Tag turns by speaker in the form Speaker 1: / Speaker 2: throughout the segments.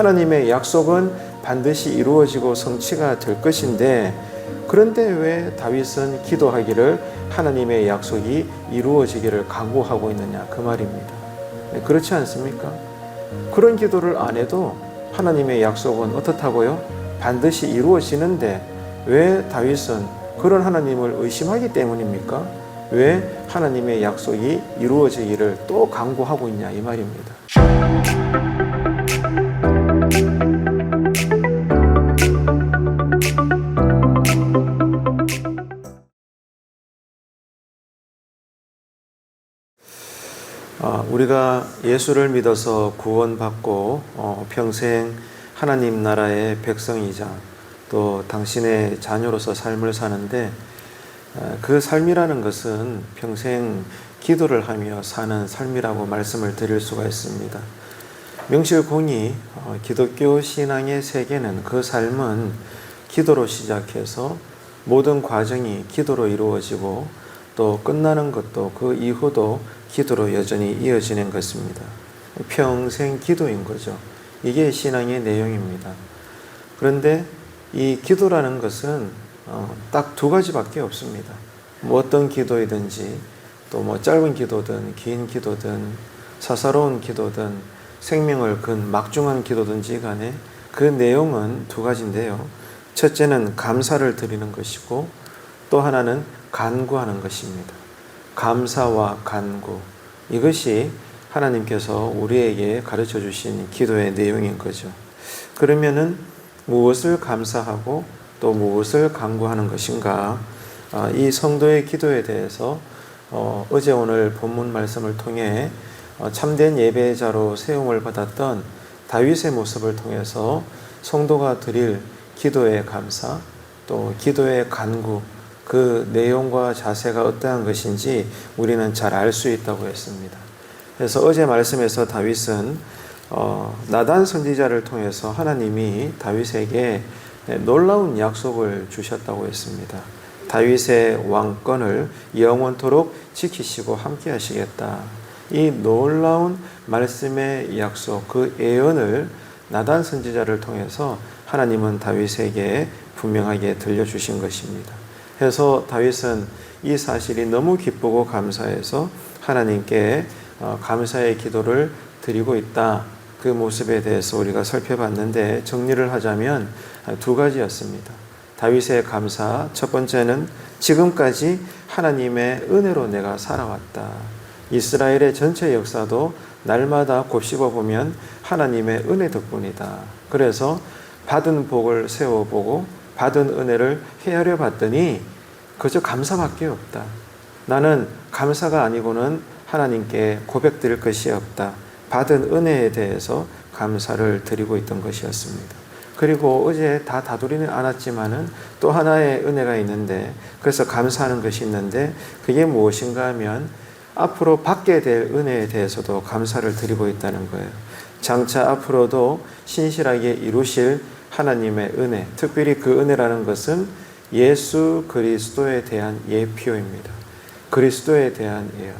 Speaker 1: 하나님의 약속은 반드시 이루어지고 성취가 될 것인데 그런데 왜 다윗은 기도하기를 하나님의 약속이 이루어지기를 강구하고 있느냐 그 말입니다. 네, 그렇지 않습니까? 그런 기도를 안 해도 하나님의 약속은 어떻다고요? 반드시 이루어지는데 왜 다윗은 그런 하나님을 의심하기 때문입니까? 왜 하나님의 약속이 이루어지기를 또 강구하고 있냐 이 말입니다. 우리가 예수를 믿어서 구원받고 어, 평생 하나님 나라의 백성이자 또 당신의 자녀로서 삶을 사는데 어, 그 삶이라는 것은 평생 기도를 하며 사는 삶이라고 말씀을 드릴 수가 있습니다. 명실공히 어, 기독교 신앙의 세계는 그 삶은 기도로 시작해서 모든 과정이 기도로 이루어지고 또 끝나는 것도 그 이후도 기도로 여전히 이어지는 것입니다. 평생 기도인 거죠. 이게 신앙의 내용입니다. 그런데 이 기도라는 것은 어, 딱두 가지밖에 없습니다. 뭐 어떤 기도이든지 또 뭐 짧은 기도든 긴 기도든 사사로운 기도든 생명을 근 막중한 기도든지 간에 그 내용은 두 가지인데요. 첫째는 감사를 드리는 것이고 또 하나는 간구하는 것입니다. 감사와 간구. 이것이 하나님께서 우리에게 가르쳐 주신 기도의 내용인 거죠. 그러면은 무엇을 감사하고 또 무엇을 간구하는 것인가? 아, 이 성도의 기도에 대해서 어, 어제 오늘 본문 말씀을 통해 어, 참된 예배자로 세움을 받았던 다윗의 모습을 통해서 성도가 드릴 기도의 감사, 또 기도의 간구, 그 내용과 자세가 어떠한 것인지 우리는 잘 알 수 있다고 했습니다. 그래서 어제 말씀에서 다윗은 어, 나단 선지자를 통해서 하나님이 다윗에게 놀라운 약속을 주셨다고 했습니다. 다윗의 왕권을 영원토록 지키시고 함께 하시겠다. 이 놀라운 말씀의 약속, 그 예언을 나단 선지자를 통해서 하나님은 다윗에게 분명하게 들려주신 것입니다. 그래서 다윗은 이 사실이 너무 기쁘고 감사해서 하나님께 어, 감사의 기도를 드리고 있다. 그 모습에 대해서 우리가 살펴봤는데 정리를 하자면 두 가지였습니다. 다윗의 감사 첫 번째는 지금까지 하나님의 은혜로 내가 살아왔다. 이스라엘의 전체 역사도 날마다 곱씹어 보면 하나님의 은혜 덕분이다. 그래서 받은 복을 세워보고 받은 은혜를 헤아려 봤더니 그저 감사밖에 없다. 나는 감사가 아니고는 하나님께 고백드릴 것이 없다. 받은 은혜에 대해서 감사를 드리고 있던 것이었습니다. 그리고 어제 다 다루리는 않았지만은 또 하나의 은혜가 있는데 그래서 감사하는 것이 있는데 그게 무엇인가 하면 앞으로 받게 될 은혜에 대해서도 감사를 드리고 있다는 거예요. 장차 앞으로도 신실하게 이루실 하나님의 은혜, 특별히 그 은혜라는 것은 예수 그리스도에 대한 예표입니다. 그리스도에 대한 예언.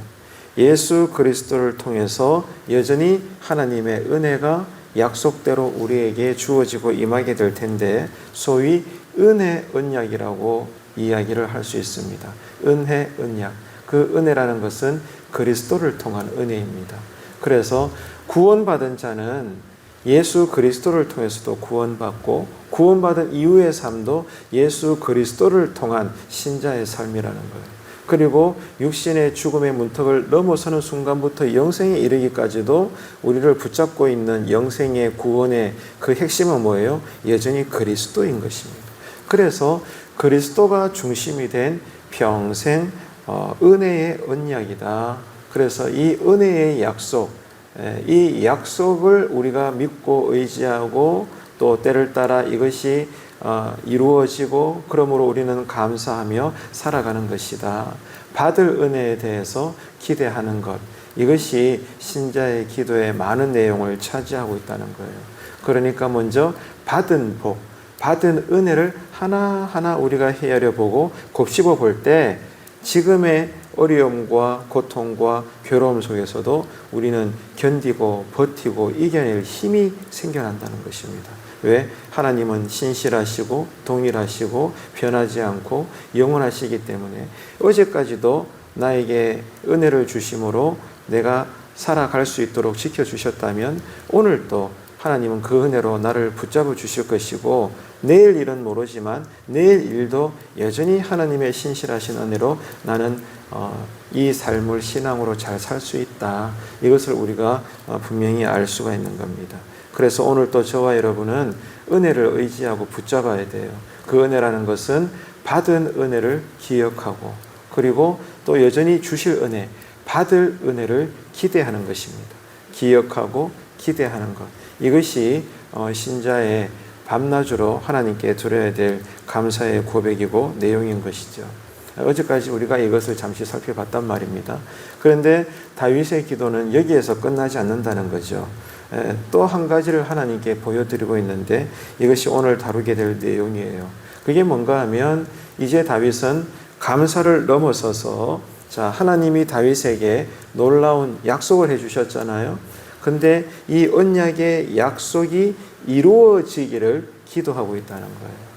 Speaker 1: 예수 그리스도를 통해서 여전히 하나님의 은혜가 약속대로 우리에게 주어지고 임하게 될 텐데 소위 은혜 언약이라고 이야기를 할 수 있습니다. 은혜 언약. 그 은혜라는 것은 그리스도를 통한 은혜입니다. 그래서 구원받은 자는 예수 그리스도를 통해서도 구원받고 구원받은 이후의 삶도 예수 그리스도를 통한 신자의 삶이라는 거예요. 그리고 육신의 죽음의 문턱을 넘어서는 순간부터 영생에 이르기까지도 우리를 붙잡고 있는 영생의 구원의 그 핵심은 뭐예요? 여전히 그리스도인 것입니다. 그래서 그리스도가 중심이 된 평생 어, 은혜의 언약이다. 그래서 이 은혜의 약속, 이 약속을 우리가 믿고 의지하고 또 때를 따라 이것이 어, 이루어지고 그러므로 우리는 감사하며 살아가는 것이다. 받을 은혜에 대해서 기대하는 것. 이것이 신자의 기도의 많은 내용을 차지하고 있다는 거예요. 그러니까 먼저 받은 복, 받은 은혜를 하나하나 우리가 헤아려 보고 곱씹어 볼 때 지금의 어려움과 고통과 괴로움 속에서도 우리는 견디고 버티고 이겨낼 힘이 생겨난다는 것입니다. 왜? 하나님은 신실하시고 동일하시고 변하지 않고 영원하시기 때문에 어제까지도 나에게 은혜를 주심으로 내가 살아갈 수 있도록 지켜주셨다면 오늘 또 하나님은 그 은혜로 나를 붙잡아 주실 것이고 내일 일은 모르지만 내일 일도 여전히 하나님의 신실하신 은혜로 나는 어, 이 삶을 신앙으로 잘 살 수 있다. 이것을 우리가 어, 분명히 알 수가 있는 겁니다. 그래서 오늘 또 저와 여러분은 은혜를 의지하고 붙잡아야 돼요. 그 은혜라는 것은 받은 은혜를 기억하고 그리고 또 여전히 주실 은혜, 받을 은혜를 기대하는 것입니다. 기억하고 기대하는 것. 이것이 어, 신자의 밤낮으로 하나님께 드려야 될 감사의 고백이고 내용인 것이죠. 어제까지 우리가 이것을 잠시 살펴봤단 말입니다. 그런데 다윗의 기도는 여기에서 끝나지 않는다는 거죠. 또 한 가지를 하나님께 보여드리고 있는데 이것이 오늘 다루게 될 내용이에요. 그게 뭔가 하면 이제 다윗은 감사를 넘어서서 자, 하나님이 다윗에게 놀라운 약속을 해 주셨잖아요. 근데 이 언약의 약속이 이루어지기를 기도하고 있다는 거예요.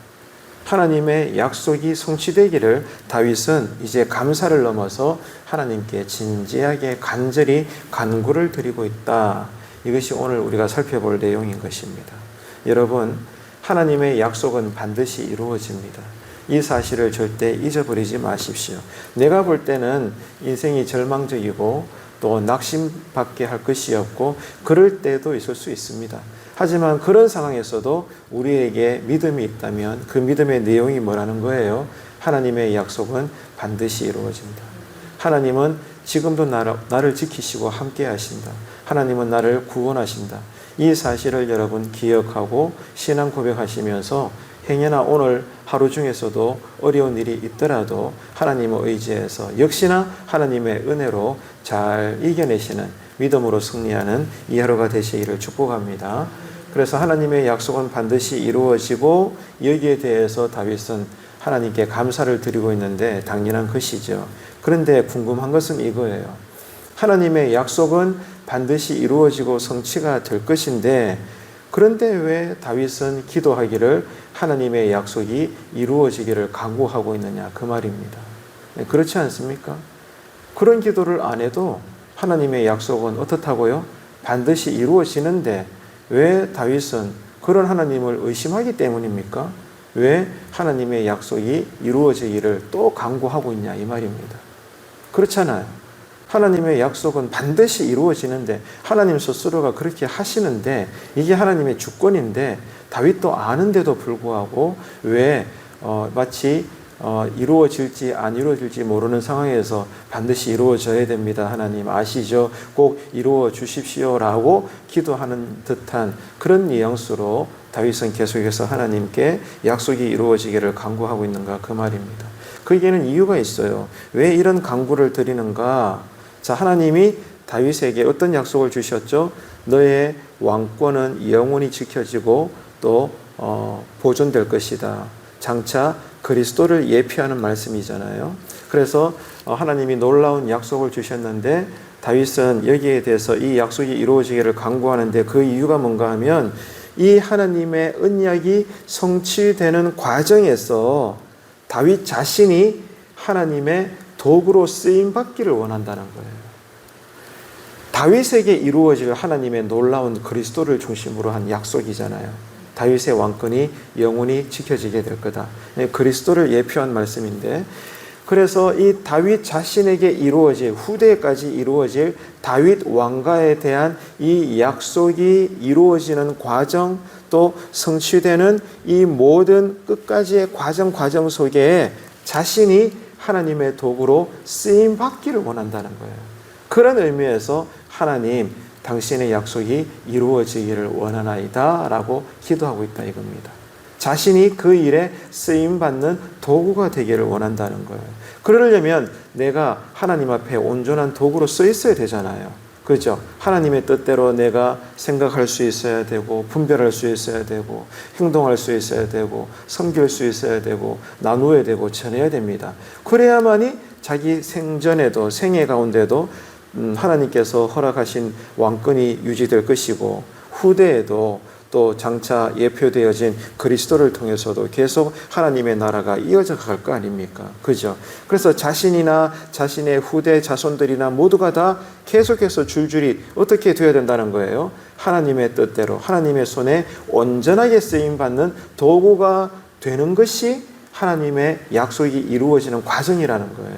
Speaker 1: 하나님의 약속이 성취되기를 다윗은 이제 감사를 넘어서 하나님께 진지하게 간절히 간구를 드리고 있다. 이것이 오늘 우리가 살펴볼 내용인 것입니다. 여러분, 하나님의 약속은 반드시 이루어집니다. 이 사실을 절대 잊어버리지 마십시오. 내가 볼 때는 인생이 절망적이고 또 낙심받게 할 것이 없고 그럴 때도 있을 수 있습니다. 하지만 그런 상황에서도 우리에게 믿음이 있다면 그 믿음의 내용이 뭐라는 거예요? 하나님의 약속은 반드시 이루어진다. 하나님은 지금도 나를, 나를 지키시고 함께 하신다. 하나님은 나를 구원하신다. 이 사실을 여러분 기억하고 신앙 고백하시면서 행여나 오늘 하루 중에서도 어려운 일이 있더라도 하나님을 의지해서 역시나 하나님의 은혜로 잘 이겨내시는 믿음으로 승리하는 이 하루가 되시기를 축복합니다. 그래서 하나님의 약속은 반드시 이루어지고 여기에 대해서 다윗은 하나님께 감사를 드리고 있는데 당연한 것이죠. 그런데 궁금한 것은 이거예요. 하나님의 약속은 반드시 이루어지고 성취가 될 것인데 그런데 왜 다윗은 기도하기를 하나님의 약속이 이루어지기를 강구하고 있느냐 그 말입니다. 네, 그렇지 않습니까? 그런 기도를 안 해도 하나님의 약속은 어떻다고요? 반드시 이루어지는데 왜 다윗은 그런 하나님을 의심하기 때문입니까? 왜 하나님의 약속이 이루어지기를 또 강구하고 있냐 이 말입니다. 그렇잖아요. 하나님의 약속은 반드시 이루어지는데 하나님 스스로가 그렇게 하시는데 이게 하나님의 주권인데 다윗도 아는데도 불구하고 왜 어, 마치 어, 이루어질지 안 이루어질지 모르는 상황에서 반드시 이루어져야 됩니다. 하나님 아시죠? 꼭 이루어 주십시오라고 기도하는 듯한 그런 뉘앙스로 다윗은 계속해서 하나님께 약속이 이루어지기를 간구하고 있는가 그 말입니다. 그에게는 이유가 있어요. 왜 이런 간구를 드리는가? 자, 하나님이 다윗에게 어떤 약속을 주셨죠? 너의 왕권은 영원히 지켜지고 또 어, 보존될 것이다. 장차 그리스도를 예표하는 말씀이잖아요. 그래서 어, 하나님이 놀라운 약속을 주셨는데 다윗은 여기에 대해서 이 약속이 이루어지기를 간구하는데 그 이유가 뭔가 하면 이 하나님의 언약이 성취되는 과정에서 다윗 자신이 하나님의 도구로 쓰임 받기를 원한다는 거예요. 다윗에게 이루어질 하나님의 놀라운 그리스도를 중심으로 한 약속이잖아요. 다윗의 왕권이 영원히 지켜지게 될 거다. 네, 그리스도를 예표한 말씀인데 그래서 이 다윗 자신에게 이루어질 후대까지 이루어질 다윗 왕가에 대한 이 약속이 이루어지는 과정 또 성취되는 이 모든 끝까지의 과정 과정 속에 자신이 하나님의 도구로 쓰임 받기를 원한다는 거예요. 그런 의미에서 하나님 당신의 약속이 이루어지기를 원하나이다 라고 기도하고 있다 이겁니다. 자신이 그 일에 쓰임 받는 도구가 되기를 원한다는 거예요. 그러려면 내가 하나님 앞에 온전한 도구로 써 있어야 되잖아요. 그죠? 하나님의 뜻대로 내가 생각할 수 있어야 되고, 분별할 수 있어야 되고, 행동할 수 있어야 되고, 섬길 수 있어야 되고, 나누어야 되고, 전해야 됩니다. 그래야만이 자기 생전에도 생애 가운데도 음, 하나님께서 허락하신 왕권이 유지될 것이고 후대에도 또 장차 예표되어진 그리스도를 통해서도 계속 하나님의 나라가 이어져 갈 거 아닙니까? 그죠? 그래서 자신이나 자신의 후대 자손들이나 모두가 다 계속해서 줄줄이 어떻게 되어야 된다는 거예요? 하나님의 뜻대로 하나님의 손에 온전하게 쓰임 받는 도구가 되는 것이 하나님의 약속이 이루어지는 과정이라는 거예요.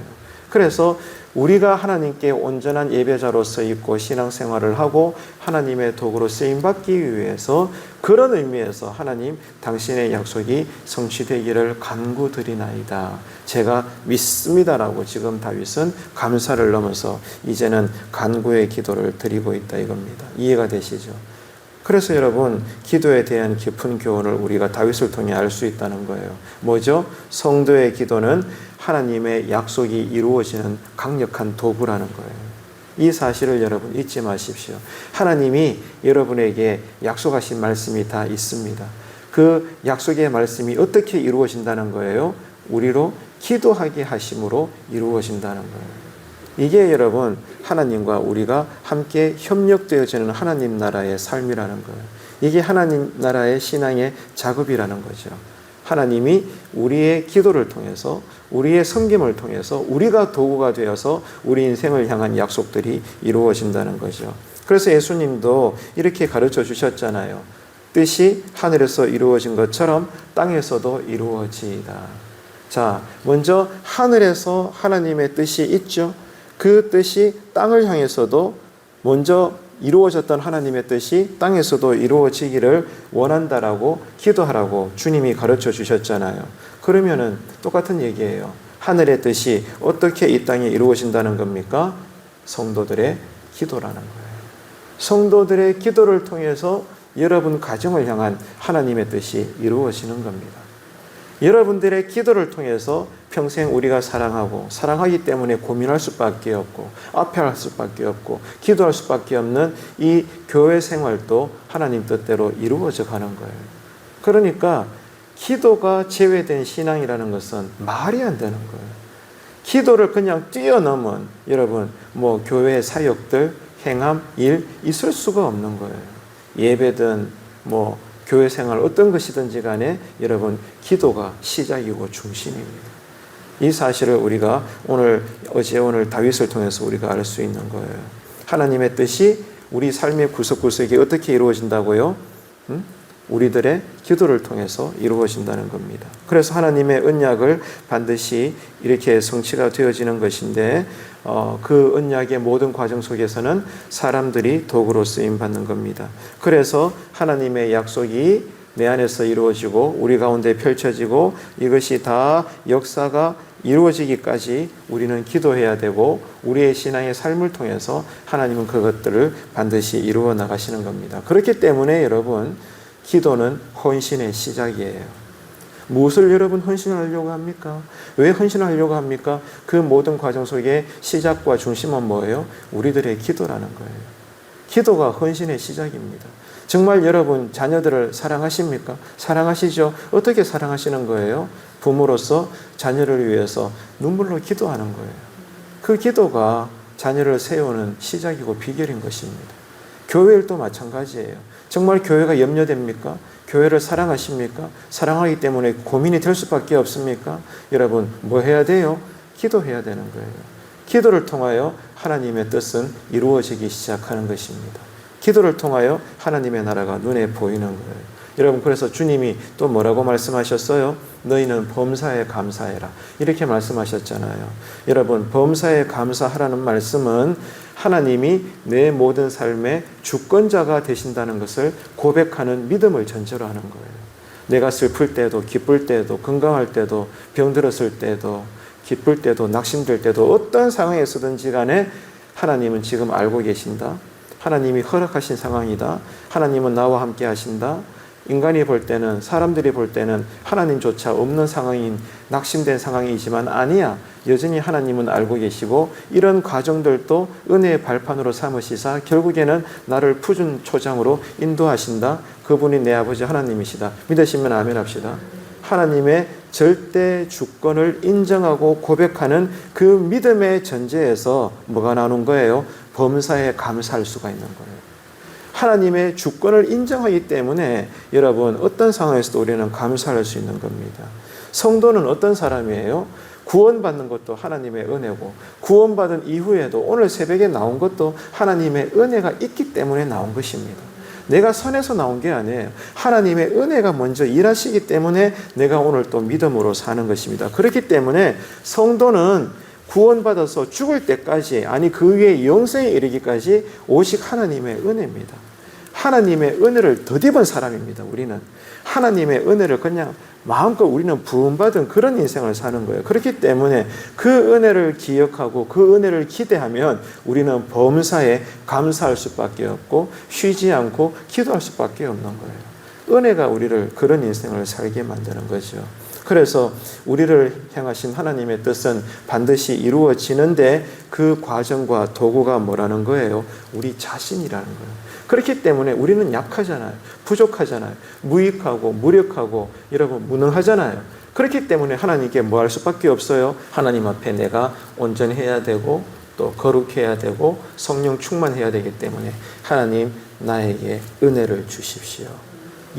Speaker 1: 그래서 우리가 하나님께 온전한 예배자로서 있고 신앙생활을 하고 하나님의 도구로 쓰임 받기 위해서 그런 의미에서 하나님 당신의 약속이 성취되기를 간구드리나이다. 제가 믿습니다라고 지금 다윗은 감사를 넘어서 이제는 간구의 기도를 드리고 있다 이겁니다. 이해가 되시죠? 그래서 여러분 기도에 대한 깊은 교훈을 우리가 다윗을 통해 알 수 있다는 거예요. 뭐죠? 성도의 기도는 하나님의 약속이 이루어지는 강력한 도구라는 거예요. 이 사실을 여러분 잊지 마십시오. 하나님이 여러분에게 약속하신 말씀이 다 있습니다. 그 약속의 말씀이 어떻게 이루어진다는 거예요? 우리로 기도하게 하심으로 이루어진다는 거예요. 이게 여러분 하나님과 우리가 함께 협력되어지는 하나님 나라의 삶이라는 거예요. 이게 하나님 나라의 신앙의 작업이라는 거죠. 하나님이 우리의 기도를 통해서 우리의 섬김을 통해서 우리가 도구가 되어서 우리 인생을 향한 약속들이 이루어진다는 거죠. 그래서 예수님도 이렇게 가르쳐 주셨잖아요. 뜻이 하늘에서 이루어진 것처럼 땅에서도 이루어지이다. 자, 먼저 하늘에서 하나님의 뜻이 있죠. 그 뜻이 땅을 향해서도 먼저 이루어졌던 하나님의 뜻이 땅에서도 이루어지기를 원한다라고 기도하라고 주님이 가르쳐 주셨잖아요. 그러면은 똑같은 얘기예요. 하늘의 뜻이 어떻게 이 땅에 이루어진다는 겁니까? 성도들의 기도라는 거예요. 성도들의 기도를 통해서 여러분 가정을 향한 하나님의 뜻이 이루어지는 겁니다. 여러분들의 기도를 통해서 평생 우리가 사랑하고 사랑하기 때문에 고민할 수밖에 없고 앞에할 수밖에 없고 기도할 수밖에 없는 이 교회 생활도 하나님 뜻대로 이루어져 가는 거예요. 그러니까 기도가 제외된 신앙이라는 것은 말이 안 되는 거예요. 기도를 그냥 뛰어넘은 여러분 뭐 교회 사역들 행함 일 있을 수가 없는 거예요. 예배든 뭐 교회 생활 어떤 것이든지 간에 여러분 기도가 시작이고 중심입니다. 이 사실을 우리가 오늘 어제 오늘 다윗을 통해서 우리가 알 수 있는 거예요. 하나님의 뜻이 우리 삶의 구석구석에 어떻게 이루어진다고요? 음? 우리들의 기도를 통해서 이루어진다는 겁니다. 그래서 하나님의 언약을 반드시 이렇게 성취가 되어지는 것인데 어, 그 언약의 모든 과정 속에서는 사람들이 도구로 쓰임 받는 겁니다. 그래서 하나님의 약속이 내 안에서 이루어지고 우리 가운데 펼쳐지고 이것이 다 역사가 이루어지기까지 우리는 기도해야 되고 우리의 신앙의 삶을 통해서 하나님은 그것들을 반드시 이루어 나가시는 겁니다. 그렇기 때문에 여러분 기도는 헌신의 시작이에요. 무엇을 여러분 헌신하려고 합니까? 왜 헌신하려고 합니까? 그 모든 과정 속에 시작과 중심은 뭐예요? 우리들의 기도라는 거예요. 기도가 헌신의 시작입니다. 정말 여러분 자녀들을 사랑하십니까? 사랑하시죠? 어떻게 사랑하시는 거예요? 부모로서 자녀를 위해서 눈물로 기도하는 거예요. 그 기도가 자녀를 세우는 시작이고 비결인 것입니다. 교회일도 마찬가지예요. 정말 교회가 염려됩니까? 교회를 사랑하십니까? 사랑하기 때문에 고민이 될 수밖에 없습니까? 여러분, 뭐 해야 돼요? 기도해야 되는 거예요. 기도를 통하여 하나님의 뜻은 이루어지기 시작하는 것입니다. 기도를 통하여 하나님의 나라가 눈에 보이는 거예요. 여러분, 그래서 주님이 또 뭐라고 말씀하셨어요? 너희는 범사에 감사해라. 이렇게 말씀하셨잖아요. 여러분, 범사에 감사하라는 말씀은 하나님이 내 모든 삶의 주권자가 되신다는 것을 고백하는 믿음을 전제로 하는 거예요. 내가 슬플 때도, 기쁠 때도, 건강할 때도, 병들었을 때도, 기쁠 때도, 낙심될 때도, 어떤 상황에서든지 간에 하나님은 지금 알고 계신다. 하나님이 허락하신 상황이다. 하나님은 나와 함께 하신다. 인간이 볼 때는 사람들이 볼 때는 하나님조차 없는 상황인 낙심된 상황이지만 아니야. 여전히 하나님은 알고 계시고 이런 과정들도 은혜의 발판으로 삼으시사 결국에는 나를 푸준 초장으로 인도하신다. 그분이 내 아버지 하나님이시다. 믿으시면 아멘 합시다. 하나님의 절대 주권을 인정하고 고백하는 그 믿음의 전제에서 뭐가 나오는 거예요? 범사에 감사할 수가 있는 거예요. 하나님의 주권을 인정하기 때문에 여러분 어떤 상황에서도 우리는 감사할 수 있는 겁니다. 성도는 어떤 사람이에요? 구원받는 것도 하나님의 은혜고 구원받은 이후에도 오늘 새벽에 나온 것도 하나님의 은혜가 있기 때문에 나온 것입니다. 내가 선에서 나온 게 아니에요. 하나님의 은혜가 먼저 일하시기 때문에 내가 오늘 또 믿음으로 사는 것입니다. 그렇기 때문에 성도는 구원받아서 죽을 때까지 아니 그 위에 영생에 이르기까지 오직 하나님의 은혜입니다. 하나님의 은혜를 덧입은 사람입니다. 우리는 하나님의 은혜를 그냥 마음껏 우리는 부음받은 그런 인생을 사는 거예요. 그렇기 때문에 그 은혜를 기억하고 그 은혜를 기대하면 우리는 범사에 감사할 수밖에 없고 쉬지 않고 기도할 수밖에 없는 거예요. 은혜가 우리를 그런 인생을 살게 만드는 거죠. 그래서 우리를 향하신 하나님의 뜻은 반드시 이루어지는데 그 과정과 도구가 뭐라는 거예요? 우리 자신이라는 거예요. 그렇기 때문에 우리는 약하잖아요. 부족하잖아요. 무익하고 무력하고 여러분 무능하잖아요. 그렇기 때문에 하나님께 뭐 할 수밖에 없어요. 하나님 앞에 내가 온전해야 되고 또 거룩해야 되고 성령 충만해야 되기 때문에 하나님 나에게 은혜를 주십시오.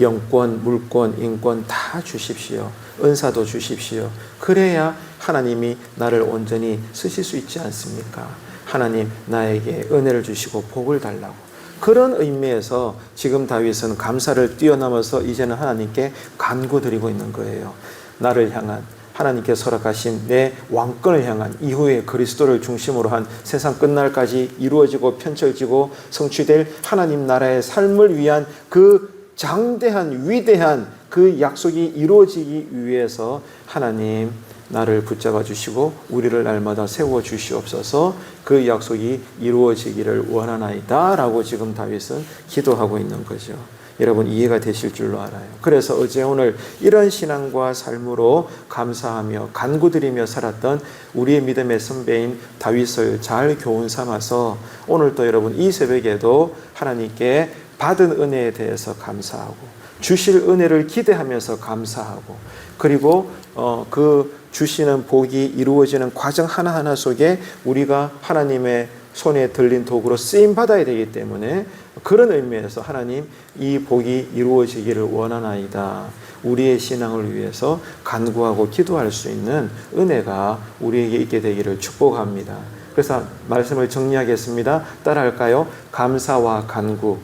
Speaker 1: 영권, 물권, 인권 다 주십시오. 은사도 주십시오. 그래야 하나님이 나를 온전히 쓰실 수 있지 않습니까? 하나님 나에게 은혜를 주시고 복을 달라고. 그런 의미에서 지금 다윗은 감사를 뛰어넘어서 이제는 하나님께 간구드리고 있는 거예요. 나를 향한 하나님께서 허락하신 내 왕권을 향한 이후에 그리스도를 중심으로 한 세상 끝날까지 이루어지고 펼쳐지고 성취될 하나님 나라의 삶을 위한 그 장대한 위대한 그 약속이 이루어지기 위해서 하나님 나를 붙잡아 주시고 우리를 날마다 세워 주시옵소서 그 약속이 이루어지기를 원하나이다라고 지금 다윗은 기도하고 있는 거죠. 여러분 이해가 되실 줄로 알아요. 그래서 어제 오늘 이런 신앙과 삶으로 감사하며 간구드리며 살았던 우리의 믿음의 선배인 다윗을 잘 교훈 삼아서 오늘 또 여러분 이 새벽에도 하나님께 받은 은혜에 대해서 감사하고 주실 은혜를 기대하면서 감사하고 그리고 어, 그 주시는 복이 이루어지는 과정 하나하나 속에 우리가 하나님의 손에 들린 도구로 쓰임 받아야 되기 때문에 그런 의미에서 하나님 이 복이 이루어지기를 원하나이다. 우리의 신앙을 위해서 간구하고 기도할 수 있는 은혜가 우리에게 있게 되기를 축복합니다. 그래서 말씀을 정리하겠습니다. 따라할까요? 감사와 간구.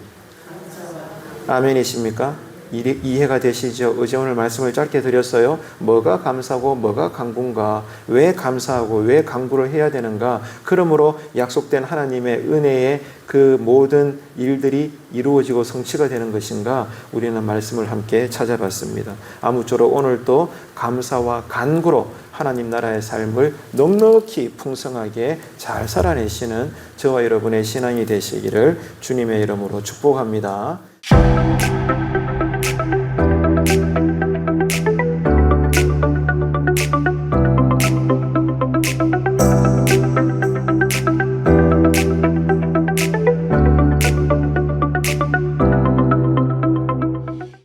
Speaker 1: 아멘이십니까? 이해가 되시죠? 어제 오늘 말씀을 짧게 드렸어요. 뭐가 감사고 뭐가 강구인가? 왜 감사하고 왜 강구를 해야 되는가? 그러므로 약속된 하나님의 은혜의 그 모든 일들이 이루어지고 성취가 되는 것인가? 우리는 말씀을 함께 찾아봤습니다. 아무쪼록 오늘 또 감사와 간구로 하나님 나라의 삶을 넉넉히 풍성하게 잘 살아내시는 저와 여러분의 신앙이 되시기를 주님의 이름으로 축복합니다. Thank you.